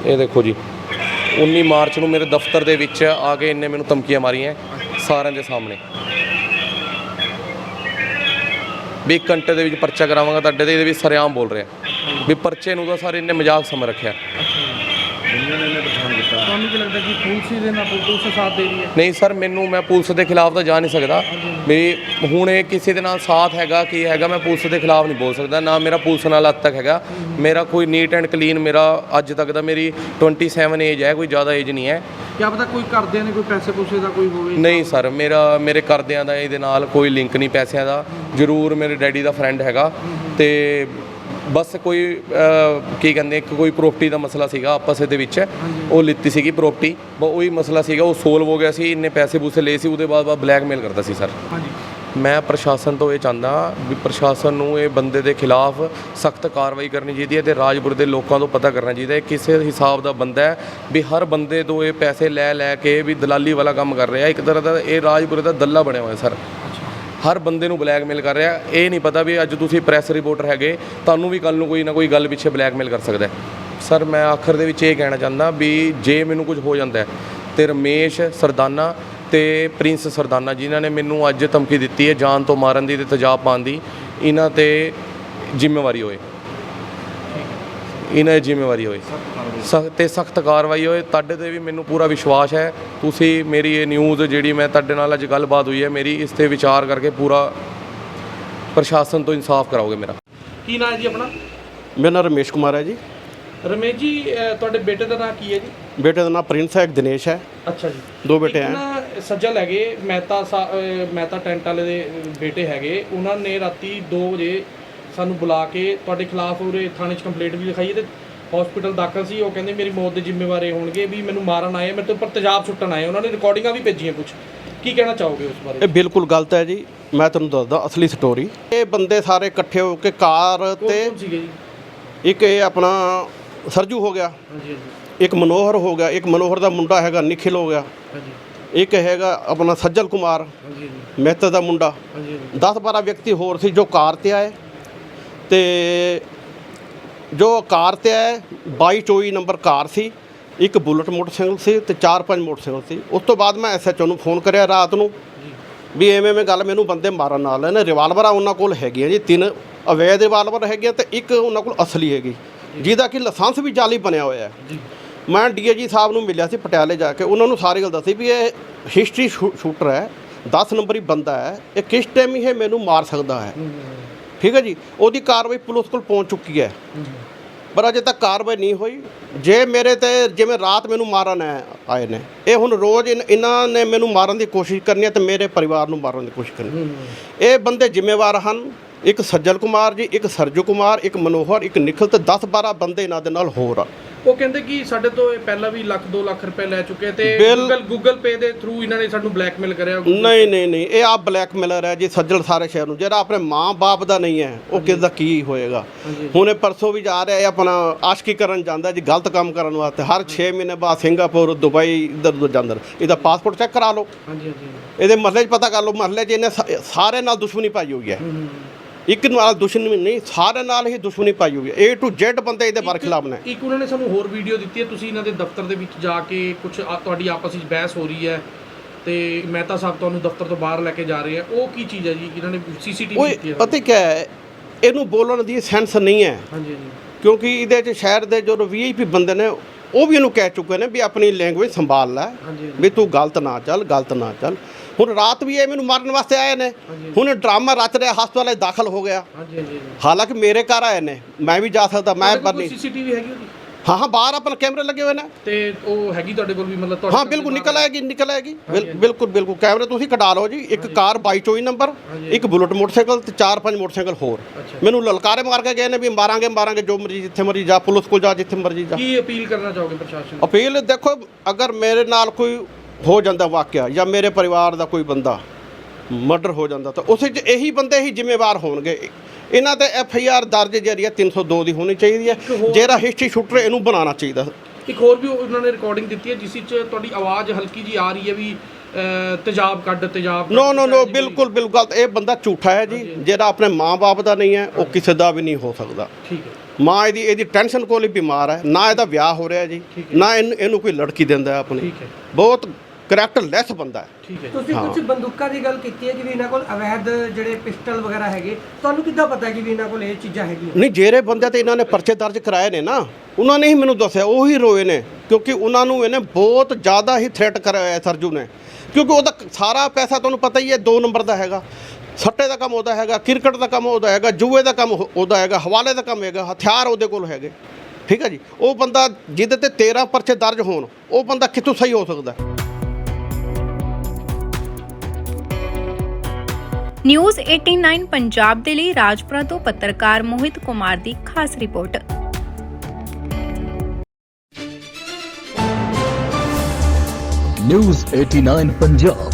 ਇਹ ਦੇਖੋ ਜੀ। 19 ਮਾਰਚ ਨੂੰ ਮੇਰੇ ਦਫ਼ਤਰ ਦੇ ਵਿੱਚ ਆ ਕੇ ਇਹਨੇ ਮੈਨੂੰ ਧਮਕੀਆਂ ਮਾਰੀਆਂ ਸਾਰਿਆਂ ਦੇ ਸਾਹਮਣੇ। ਵੀ ਇੱਕ ਘੰਟੇ ਦੇ ਵਿੱਚ ਪਰਚਾ ਕਰਾਵਾਂਗਾ ਤੁਹਾਡੇ ਤੇ, ਇਹਦੇ ਵਿੱਚ ਸਰਿਆਮ ਬੋਲ ਰਿਹਾ। ਵੀ ਪਰਚੇ ਨੂੰ ਤਾਂ ਸਾਰੇ ਇਹਨੇ ਮਜ਼ਾਕ ਸਮਝ ਰੱਖਿਆ। ਤੁਹਾਨੂੰ ਕੀ ਲੱਗਦਾ ਕਿ ਪੁਲਿਸ ਹੀ ਦੇ ਨਾਲ ਪੁਲਿਸ ਸਾਥ ਦੇ ਰਹੀ ਹੈ? ਨਹੀਂ ਸਰ ਮੈਨੂੰ ਮੈਂ ਪੁਲਿਸ ਦੇ ਖਿਲਾਫ ਤਾਂ ਜਾ ਨਹੀਂ ਸਕਦਾ। ਵੀ ਹੁਣ ਇਹ ਕਿਸੇ ਦੇ ਨਾਲ ਸਾਥ ਹੈਗਾ ਕੀ ਹੈਗਾ ਮੈਂ ਪੁਲਿਸ ਦੇ ਖਿਲਾਫ ਨਹੀਂ ਬੋਲ ਸਕਦਾ। ਨਾ ਮੇਰਾ ਪੁਲਿਸ ਨਾਲ ਅੱਜ ਤੱਕ ਹੈਗਾ। ਮੇਰਾ ਕੋਈ ਨੀਟ ਐਂਡ ਕਲੀਨ ਮੇਰਾ ਅੱਜ ਤੱਕ ਦਾ ਮੇਰੀ 27 ਏਜ ਹੈ ਕੋਈ ਜ਼ਿਆਦਾ ਏਜ ਨਹੀਂ ਹੈ। ਕੀ ਪਤਾ ਕੋਈ ਕਰਦਿਆਂ ਨੇ ਕੋਈ ਪੈਸੇ ਪੂਸੇ ਦਾ ਕੋਈ ਹੋਵੇ? ਨਹੀਂ ਸਰ ਮੇਰਾ ਮੇਰੇ ਕਰਦਿਆਂ ਦਾ ਇਹਦੇ ਨਾਲ ਕੋਈ ਲਿੰਕ ਨਹੀਂ ਪੈਸਿਆਂ ਦਾ। ਜ਼ਰੂਰ ਮੇਰੇ ਡੈਡੀ ਦਾ ਫਰੈਂਡ ਹੈਗਾ ਤੇ ਬਸ ਕੋਈ ਅਹ, ਕੀ ਕਹਿੰਦੇ ਇੱਕ ਕੋਈ ਪ੍ਰਾਪਰਟੀ ਦਾ ਮਸਲਾ ਸੀਗਾ ਆਪਸ ਦੇ ਵਿੱਚ। ਉਹ ਲਿੱਤੀ ਸੀਗੀ ਪ੍ਰਾਪਰਟੀ ਬਸ ਉਹੀ ਮਸਲਾ ਸੀਗਾ ਉਹ ਸੋਲਵ ਹੋ ਗਿਆ ਸੀ ਇੰਨੇ ਪੈਸੇ ਪੂਸੇ ਲਏ ਸੀ ਉਹਦੇ ਬਾਅਦ ਬਾਅਦ ਬਲੈਕਮੇਲ ਕਰਦਾ ਸੀ ਸਰ ਹਾਂਜੀ। ਮੈਂ ਪ੍ਰਸ਼ਾਸਨ ਤੋਂ ਇਹ ਚਾਹੁੰਦਾ ਵੀ ਪ੍ਰਸ਼ਾਸਨ ਨੂੰ ਇਹ ਬੰਦੇ ਦੇ ਖਿਲਾਫ ਸਖਤ ਕਾਰਵਾਈ ਕਰਨੀ ਚਾਹੀਦੀ ਹੈ ਤੇ ਰਾਜਪੁਰ ਦੇ ਲੋਕਾਂ ਤੋਂ ਪਤਾ ਕਰਨਾ ਚਾਹੀਦਾ ਹੈ। ਕਿਸੇ ਹਿਸਾਬ ਦਾ ਬੰਦਾ ਹੈ ਵੀ ਹਰ ਬੰਦੇ ਤੋਂ ਇਹ ਪੈਸੇ ਲੈ ਲੈ ਕੇ ਵੀ ਦਲਾਲੀ ਵਾਲਾ ਕੰਮ ਕਰ ਰਿਹਾ ਇੱਕ ਤਰ੍ਹਾਂ ਦਾ ਇਹ ਰਾਜਪੁਰ ਦਾ ਦੱਲਾ ਬਣਿਆ ਹੋਇਆ ਸਰ ਹਰ ਬੰਦੇ ਨੂੰ ਬਲੈਕਮੇਲ ਕਰ ਰਿਹਾ। ਇਹ ਨਹੀਂ ਪਤਾ ਵੀ ਅੱਜ ਤੁਸੀਂ ਪ੍ਰੈਸ ਰਿਪੋਰਟਰ ਹੈਗੇ, ਤੁਹਾਨੂੰ ਵੀ ਕੱਲ ਨੂੰ ਕੋਈ ਨਾ ਕੋਈ ਗੱਲ ਪਿੱਛੇ ਬਲੈਕਮੇਲ ਕਰ ਸਕਦਾ ਸਰ, ਮੈਂ ਆਖਰ ਦੇ ਵਿੱਚ ਇਹ ਕਹਿਣਾ ਚਾਹੁੰਦਾ ਵੀ ਜੇ ਮੈਨੂੰ ਕੁਝ ਹੋ ਜਾਂਦਾ ਹੈ ਤੇ ਰਮੇਸ਼ ਸਰਦਾਨਾ ਤੇ ਪ੍ਰਿੰਸ ਸਰਦਾਨਾ ਜਿਨ੍ਹਾਂ ਨੇ ਮੈਨੂੰ ਅੱਜ ਧਮਕੀ ਦਿੱਤੀ ਹੈ ਜਾਨ ਤੋਂ ਮਾਰਨ ਦੀ ਤੇ ਤਜਾਬ ਪਾਉਣ ਦੀ, ਇਹਨਾਂ ਤੇ ਜ਼ਿੰਮੇਵਾਰੀ ਹੋਏ। ਇਹਨਾਂ ਦੀ ਜ਼ਿੰਮੇਵਾਰੀ ਹੋਏ। ਸਖਤ ਤੇ ਸਖਤ ਕਾਰਵਾਈ ਹੋਏ। ਤੁਹਾਡੇ ਤੇ ਵੀ ਮੈਨੂੰ ਪੂਰਾ ਵਿਸ਼ਵਾਸ ਹੈ। ਤੁਸੀਂ ਮੇਰੀ ਇਹ ਨਿਊਜ਼ ਜਿਹੜੀ ਮੈਂ ਤੁਹਾਡੇ ਨਾਲ ਅੱਜ ਗੱਲਬਾਤ ਹੋਈ ਹੈ ਮੇਰੀ ਇਸ ਤੇ ਵਿਚਾਰ ਕਰਕੇ ਪੂਰਾ ਪ੍ਰਸ਼ਾਸਨ ਤੋਂ ਇਨਸਾਫ ਕਰਾਓਗੇ ਮੇਰਾ। ਕੀ ਨਾਂ ਹੈ ਜੀ ਆਪਣਾ? ਮੇਰਾ ਨਾਮ ਰਮੇਸ਼ ਕੁਮਾਰ ਹੈ ਜੀ। ਰਮੇਸ਼ ਜੀ ਅਹ ਤੁਹਾਡੇ ਬੇਟੇ ਦਾ ਨਾਂ ਕੀ ਹੈ ਜੀ? ਬੇਟੇ ਦਾ ਨਾਮ ਪ੍ਰਿੰਸ ਹੈ ਇੱਕ ਦਿਨੇਸ਼ ਹੈ। ਅੱਛਾ ਜੀ। ਦੋ ਬੇਟੇ ਹੈ ਨਾ ਸੱਜਲ ਹੈਗੇ ਮਹਿਤਾ ਸਾ- ਅਹ ਮਹਿਤਾ ਟੈਂਟ ਵਾਲੇ ਦੇ ਬੇਟੇ ਹੈਗੇ। ਉਹਨਾਂ ਨੇ ਰਾਤੀ 2 ਵਜੇ ਸਾਨੂੰ ਬੁਲਾ ਕੇ ਤੁਹਾਡੇ ਖਿਲਾਫ ਉਰੇ ਥਾਣੇ 'ਚ ਕੰਪਲੇਂਟ ਵੀ ਲਿਖਾਈ ਹੈ ਤੇ ਹਸਪੀਟਲ ਦਾਖਲ ਸੀ। ਉਹ ਕਹਿੰਦੇ ਮੇਰੀ ਮੌਤ ਦੇ ਜ਼ਿੰਮੇਵਾਰ ਹੋਣਗੇ ਵੀ ਮੈਨੂੰ ਮਾਰਨ ਆਏ ਮੇਰੇ ਤੋਂ ਉੱਪਰ ਤੇਜ਼ਾਬ ਸੁੱਟਣ ਆਏ ਉਹਨਾਂ ਨੇ ਰਿਕਾਰਡਿੰਗਾਂ ਵੀ ਭੇਜੀਆਂ ਕੁਝ ਕੀ ਕਹਿਣਾ ਚਾਹੋਗੇ ਉਸ ਬਾਰੇ? ਇਹ ਬਿਲਕੁਲ ਗਲਤ ਹੈ ਜੀ। ਮੈਂ ਤੁਹਾਨੂੰ ਦੱਸਦਾ ਅਸਲੀ ਸਟੋਰੀ ਇਹ ਬੰਦੇ ਸਾਰੇ ਇਕੱਠੇ ਹੋ ਕੇ ਕਾਰ ਤੇ ਇੱਕ ਇਹ ਆਪਣਾ ਸਰਜੂ ਹੋ ਗਿਆ। ਇੱਕ ਮਨੋਹਰ ਹੋ ਗਿਆ। ਇੱਕ ਮਨੋਹਰ ਦਾ ਮੁੰਡਾ ਹੈਗਾ ਨਿਖਿਲ ਹੋ ਗਿਆ। ਇੱਕ ਹੈਗਾ ਆਪਣਾ ਸੱਜਲ ਕੁਮਾਰ। ਮਹਿਤਾ ਦਾ ਮੁੰਡਾ। ਹਾਂਜੀ 10 12 ਵਿਅਕਤੀ ਹੋਰ ਸੀ ਜੋ ਕਾਰ ਤੇ ਆਏ। ਤੇ ਜੋ ਕਾਰ ਤੇ ਆਏ 22 24 ਨੰਬਰ ਕਾਰ ਸੀ ਇੱਕ ਬੁਲਟ ਮੋਟਰਸਾਈਕਲ ਸੀ ਤੇ ਚਾਰ ਪੰਜ ਮੋਟਰਸਾਈਕਲ ਸੀ। ਉਸ ਤੋਂ ਬਾਅਦ ਮੈਂ ਐਸਐਚਓ ਨੂੰ ਫੋਨ ਕਰਿਆ ਰਾਤ ਨੂੰ ਵੀ ਐਵੇਂ ਐਵੇਂ ਗੱਲ ਮੈਨੂੰ ਬੰਦੇ ਮਾਰਨ ਨਾਲ ਨੇ ਰਿਵਾਲਵਰਾਂ ਉਹਨਾਂ ਕੋਲ ਹੈਗੀਆਂ ਜੀ ਤਿੰਨ ਅਵੈਧ ਰਿਵਾਲਵਰ ਹੈਗੇ ਤੇ ਇੱਕ ਉਹਨਾਂ ਕੋਲ ਅਸਲੀ ਹੈਗੀ ਜਿਹਦਾ ਕਿ ਲਾਇਸੈਂਸ ਵੀ ਜਾਲੀ ਬਣਿਆ ਹੋਇਆ ਹੈ। ਮੈਂ ਡੀਏਜੀ ਸਾਹਿਬ ਨੂੰ ਮਿਲਿਆ ਸੀ ਪਟਿਆਲੇ ਜਾ ਕੇ ਉਹਨਾਂ ਨੂੰ ਸਾਰੀ ਗੱਲ ਦੱਸੀ ਵੀ ਇਹ ਹਿਸਟਰੀ ਸ਼ੂਟਰ ਹੈ 10 ਨੰਬਰੀ ਬੰਦਾ ਹੈ ਇਹ ਕਿਸ ਟਾਈਮ ਇਹ ਮੈਨੂੰ ਮਾਰ ਸਕਦਾ ਹੈ। ਠੀਕ ਹੈ ਜੀ? ਉਹਦੀ ਕਾਰਵਾਈ ਪੁਲਿਸ ਕੋਲ ਪਹੁੰਚ ਚੁੱਕੀ ਹੈ। ਪਰ ਅਜੇ ਤੱਕ ਕਾਰਵਾਈ ਨਹੀਂ ਹੋਈ। ਜੇ ਮੇਰੇ ਤੇ ਜਿਵੇਂ ਰਾਤ ਮੈਨੂੰ ਮਾਰਨ ਆਏ ਨੇ ਇਹ ਹੁਣ ਰੋਜ਼ ਇਹਨਾਂ ਨੇ ਮੈਨੂੰ ਮਾਰਨ ਦੀ ਕੋਸ਼ਿਸ਼ ਕਰਨੀ ਹੈ ਤੇ ਮੇਰੇ ਪਰਿਵਾਰ ਨੂੰ ਮਾਰਨ ਦੀ ਕੋਸ਼ਿਸ਼ ਕਰਨੀ ਇਹ ਬੰਦੇ ਜ਼ਿੰਮੇਵਾਰ ਹਨ। ਇੱਕ ਸੱਜਲ ਕੁਮਾਰ ਜੀ ਇੱਕ ਸਰਜੂ ਕੁਮਾਰ ਇੱਕ ਮਨੋਹਰ ਇੱਕ ਨਿਖਲ ਤੇ 10 12 ਬੰਦੇ ਇਹਨਾਂ ਦੇ ਨਾਲ ਹੋਰ ਆ। ਉਹ ਕਹਿੰਦੇ ਕਿ ਸਾਡੇ ਤੋਂ ਇਹ ਪਹਿਲਾਂ ਵੀ ਲੱਖ 2 ਲੱਖ ਰੁਪਏ ਲੈ ਚੁੱਕੇ ਤੇ ਬਿਲ- ਗੂਗਲ ਗੂਗਲ ਪੇ ਦੇ ਥਰੂ ਇਹਨਾਂ ਨੇ ਸਾਨੂੰ ਬਲੈਕਮੇਲ ਕਰਿਆ ਨਹੀਂ ਨਹੀਂ ਨਹੀਂ ਇਹ ਆਪ ਬਲੈਕਮੇਲਰ ਹੈ ਜੀ ਸੱਜਣ ਸਾਰੇ ਸ਼ਹਿਰ ਨੂੰ। ਜਿਹੜਾ ਆਪਣੇ ਮਾਂ-ਬਾਪ ਦਾ ਨਹੀਂ ਹੈ ਉਹ ਕਿਸ ਦਾ ਕੀ ਹੋਏਗਾ? ਹੁਣ ਇਹ ਪਰਸੋਂ ਵੀ ਜਾ ਰਿਹਾ ਹੈ ਆਪਣਾ ਆਸ਼ਕੀ ਕਰਨ ਜਾਂਦਾ ਜੀ ਗਲਤ ਕੰਮ ਕਰਨ ਵਾਸਤੇ। ਹਰ 6 ਮਹੀਨੇ ਬਾਅਦ ਸਿੰਗਾਪੁਰ ਦੁਬਈ ਇੱਧਰ ਉੱਧਰ ਜਾਂਦਾ। ਇਹਦਾ ਪਾਸਪੋਰਟ ਚੈੱਕ ਕਰਾ ਲਓ। ਹਾਂਜੀ ਹਾਂਜੀ। ਇਹਦੇ ਮਹੱਲੇ 'ਚ ਪਤਾ ਕਰ ਲਓ ਮਹੱਲੇ 'ਚ ਇਹਨੇ ਸਾ- ਸਾਰੇ ਨਾਲ ਦੁਸ਼ਮਣੀ ਪਾਈ ਹੋਈ ਹੈ। ਇੱਕ ਨਾਲ ਦੁਸ਼ਮਣੀ ਨਹੀਂ ਸਾਰੇ ਨਾਲ ਹੀ ਦੁਸ਼ਮਣੀ ਪਾਈ ਹੋਈ ਹੈ। A to Z ਬੰਦੇ ਇਹਦੇ ਬਾਰੇ ਖਿਲਾਫ ਨੇ। ਇੱਕ ਉਹਨਾਂ ਨੇ ਸਾਨੂੰ ਹੋਰ ਵੀਡੀਓ ਦਿੱਤੀ ਹੈ ਤੁਸੀਂ ਇਹਨਾਂ ਦੇ ਦਫ਼ਤਰ ਦੇ ਵਿੱਚ ਜਾ ਕੇ ਕੁਝ ਤੁਹਾਡੀ ਆਪਸ ਵਿੱਚ ਬਹਿਸ ਹੋ ਰਹੀ ਹੈ ਤੇ ਮਹਿਤਾ ਸਾਹਿਬ ਤੁਹਾਨੂੰ ਦਫ਼ਤਰ ਤੋਂ ਬਾਹਰ ਲੈ ਕੇ ਜਾ ਰਹੇ। ਆ ਉਹ ਕੀ ਚੀਜ਼ ਹੈ ਜੀ ਇਹਨਾਂ ਨੇ ਸੀਸੀਟੀਵੀ ਦਿੱਤੀ ਹੈ? ਪਤਾ ਕੀ ਹੈ ਇਹਨੂੰ ਬੋਲਣ ਦੀ ਸੈਂਸ ਨਹੀਂ ਹੈ। ਹਾਂਜੀ ਹਾਂਜੀ। ਕਿਉਂਕਿ ਇਹਦੇ 'ਚ ਸ਼ਹਿਰ ਦੇ ਜੋ ਵੀਆਈਪੀ ਬੰਦੇ ਨੇ ਉਹ ਵੀ ਇਹਨੂੰ ਕਹਿ ਚੁੱਕੇ ਨੇ ਵੀ ਆਪਣੀ ਲੈਂਗੁਏਜ ਸੰਭਾਲ ਲੈ। ਵੀ ਤੂੰ ਗਲਤ ਨਾ ਚੱਲ ਗਲਤ ਨਾ ਚੱਲ। ਹੁਣ ਰਾਤ ਵੀ ਇਹ ਮੈਨੂੰ ਮਾਰਨ ਵਾਸਤੇ ਆਏ ਨੇ। ਹੁਣ ਡਰਾਮਾ ਰਚ ਰਿਹਾ ਹਸਪਤਾਲੇ ਦਾਖਲ ਹੋ ਗਿਆ। ਹਾਲਾਂਕਿ ਮੇਰੇ ਘਰ ਆਏ ਨੇ ਮੈਂ ਵੀ ਜਾ ਸਕਦਾ ਮੈਂ ਪਰ ਨਹੀਂ ਸੀਸੀਟੀਵੀ ਹੈਗੀ ਉਹਦੀ? ਹਾਂ ਹਾਂ ਬਾਹਰ ਆਪਣੇ ਕੈਮਰੇ ਲੱਗੇ ਹੋਏ ਨੇ। ਤੇ ਉਹ ਹੈਗੀ ਤੁਹਾਡੇ ਕੋਲ ਵੀ ਮਤਲਬ ਤੁਹਾਡੇ ਹਾਂ ਬਿਲਕੁਲ? ਨਿਕਲ ਆਏਗੀ ਨਿਕਲ ਆਏਗੀ। ਬਿਲ- ਬਿਲਕੁਲ ਬਿਲਕੁਲ। ਕੈਮਰੇ ਤੁਸੀਂ ਕਢਾ ਲਓ ਜੀ। ਇੱਕ ਕਾਰ 2224 ਨੰਬਰ ਇੱਕ ਬੁਲਟ ਮੋਟਰਸਾਈਕਲ ਤੇ ਚਾਰ ਪੰਜ ਮੋਟਰਸਾਈਕਲ ਹੋਰ। ਮੈਨੂੰ ਲਲਕਾਰੇ ਮਾਰ ਕੇ ਗਏ ਨੇ ਵੀ ਮਾਰਾਂਗੇ ਮਾਰਾਂਗੇ ਜੋ ਮਰਜ਼ੀ ਜਿੱਥੇ ਮਰਜ਼ੀ ਜਾ ਪੁਲਿਸ ਕੋਲ ਜਾ ਜਿੱਥੇ ਮਰਜ਼ੀ ਜਾ। ਕੀ ਅਪੀਲ ਕਰਨਾ ਚਾਹੋਗੇ ਪ੍ਰਸ਼ਾਸਨ ਨੂੰ? ਅਪੀਲ ਦੇਖੋ ਅਗਰ ਮੇਰੇ ਨਾਲ ਕੋਈ ਹੋ ਜਾਂਦਾ ਵਾਕਿਆ ਜਾਂ ਮੇਰੇ ਪਰਿਵਾਰ ਦਾ ਕੋਈ ਬੰਦਾ ਮਰਡਰ ਹੋ ਜਾਂਦਾ ਤਾਂ ਉਸੇ 'ਚ ਇਹੀ ਬੰਦੇ ਹੀ ਜ਼ਿੰਮੇਵਾਰ ਹੋਣਗੇ। ਇਹਨਾਂ ਤੇ ਐਫ ਆਈ ਆਰ ਦਰਜ ਜਿਹੜੀ ਹੈ 302 ਦੀ ਹੋਣੀ ਚਾਹੀਦੀ ਹੈ ਜਿਹੜਾ ਹਿਸਟਰੀ ਸ਼ੂਟਰ ਇਹਨੂੰ ਬਣਾਉਣਾ ਚਾਹੀਦਾ। ਇੱਕ ਹੋਰ ਵੀ ਉਹਨਾਂ ਨੇ ਰਿਕਾਰਡਿੰਗ ਦਿੱਤੀ ਹੈ ਜਿਸ ਵਿੱਚ ਤੁਹਾਡੀ ਆਵਾਜ਼ ਹਲਕੀ ਜੀ ਆ ਰਹੀ ਹੈ ਵੀ ਤੇਜ਼ਾਬ ਕੱਢ ਤੇਜ਼ਾਬ ਨੋ ਨੋ ਨੋ ਬਿਲਕੁਲ ਬਿਲਕੁਲ। ਗਲਤ ਇਹ ਬੰਦਾ ਝੂਠਾ ਹੈ ਜੀ। ਜਿਹੜਾ ਆਪਣੇ ਮਾਂ-ਬਾਪ ਦਾ ਨਹੀਂ ਹੈ ਉਹ ਕਿਸੇ ਦਾ ਵੀ ਨਹੀਂ ਹੋ ਸਕਦਾ। ਠੀਕ ਹੈ। ਮਾਂ ਇਹਦੀ ਇਹਦੀ ਟੈਨਸ਼ਨ ਕੋਲ ਹੀ ਬਿਮਾਰ ਹੈ। ਨਾ ਇਹਦਾ ਵਿਆਹ ਹੋ ਰਿਹਾ ਜੀ ਨਾ ਇਹਨੂੰ ਕੋਈ ਲੜਕੀ ਦਿੰਦਾ ਆਪਣੀ। ਬਹੁਤ ਕਰੈਕਟਰ ਲੈਸ ਬੰਦਾ ਹੈ। ਠੀਕ ਹੈ। ਤੁਸੀਂ ਕੁਝ ਬੰਦੂਕਾਂ ਦੀ ਗੱਲ ਕੀਤੀ ਹੈ ਕਿ ਵੀ ਇਹਨਾਂ ਕੋਲ ਅਵੈਧ ਜਿਹੜੇ ਪਿਸਟਲ ਵਗੈਰਾ ਹੈਗੇ ਤੁਹਾਨੂੰ ਕਿੱਦਾਂ ਪਤਾ ਕਿ ਵੀ ਇਹਨਾਂ ਕੋਲ ਇਹ ਚੀਜ਼ਾਂ ਹੈਗੀਆਂ? ਨਹੀਂ ਜਿਹੜੇ ਬੰਦੇ ਤੇ ਇਹਨਾਂ ਨੇ ਪਰਚੇ ਦਰਜ ਕਰਾਏ ਨੇ ਨਾ ਉਹਨਾਂ ਨੇ ਹੀ ਮੈਨੂੰ ਦੱਸਿਆ ਉਹ ਹੀ ਰੋਏ ਨੇ ਕਿਉਂਕਿ ਉਹਨਾਂ ਨੂੰ ਇਹਨੇ ਬਹੁਤ ਜ਼ਿਆਦਾ ਹੀ ਥ੍ਰੈਟ ਕਰਾਇਆ ਸਰਜੂ ਨੇ। ਕਿਉਂਕਿ ਉਹਦਾ ਸਾਰਾ ਪੈਸਾ ਤੁਹਾਨੂੰ ਪਤਾ ਹੀ ਹੈ 2 ਨੰਬਰ ਦਾ ਹੈਗਾ। ਸੱਟੇ ਦਾ ਕੰਮ ਉਹਦਾ ਹੈਗਾ ਕ੍ਰਿਕਟ ਦਾ ਕੰਮ ਉਹਦਾ ਹੈਗਾ ਜੂਏ ਦਾ ਕੰਮ ਉਹ- ਉਹਦਾ ਹੈਗਾ ਹਵਾਲੇ ਦਾ ਕੰਮ ਹੈਗਾ ਹਥਿਆਰ ਉਹਦੇ ਕੋਲ ਹੈਗੇ। ਠੀਕ ਹੈ ਜੀ? ਉਹ ਬੰਦਾ ਜਿਹਦੇ ਤੇ 13 ਪਰਚੇ ਦਰਜ ਹੋਣ ਉਹ ਬੰਦਾ ਕਿੱਥੋਂ ਸਹੀ ਹੋ ਸਕਦਾ? ਨਿਊਜ਼ 89 ਪੰਜਾਬ ਦੇ ਲਈ ਰਾਜਪੁਰਾ ਤੋਂ ਪੱਤਰਕਾਰ ਮੋਹਿਤ ਕੁਮਾਰ ਦੀ ਖਾਸ ਰਿਪੋਰਟ। ਨਿਊਜ਼ 89 ਪੰਜਾਬ।